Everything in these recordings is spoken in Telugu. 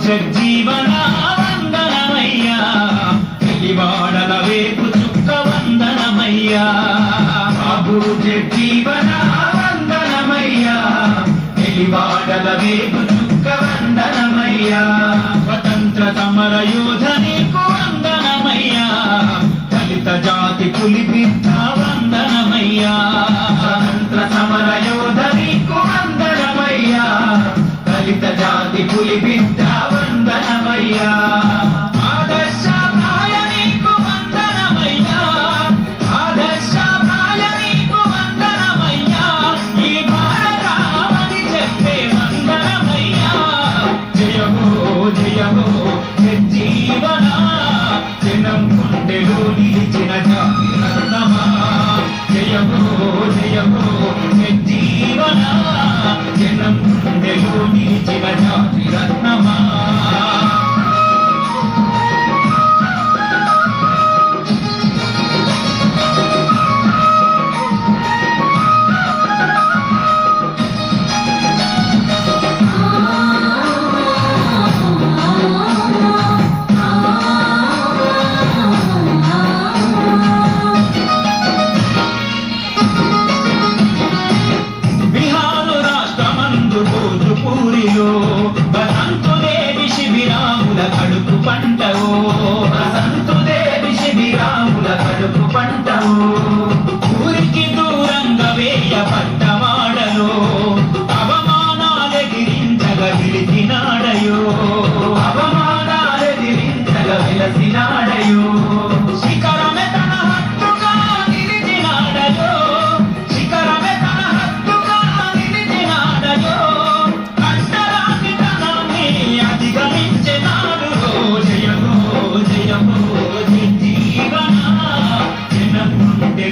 జగ్జీవన వందనమయ్యా. తెలివాడల Maria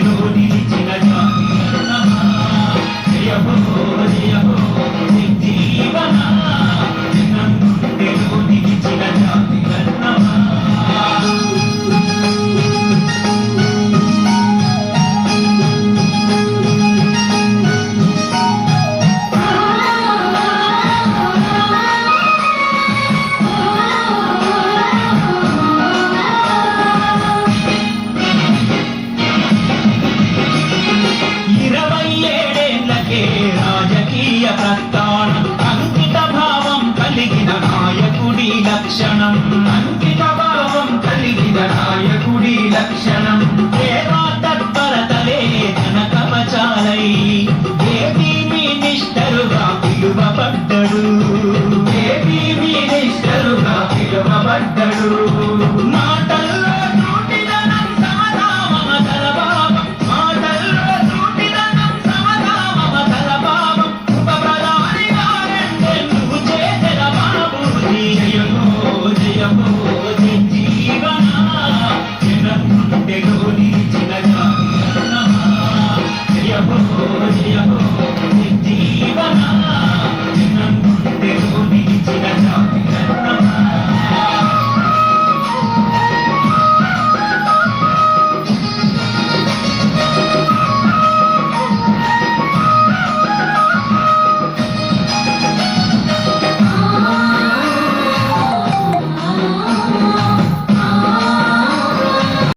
如果你。కలిగిన నాయకుడి లక్షణం. అంకిత భావం కలిగిన నాయకుడి లక్షణం.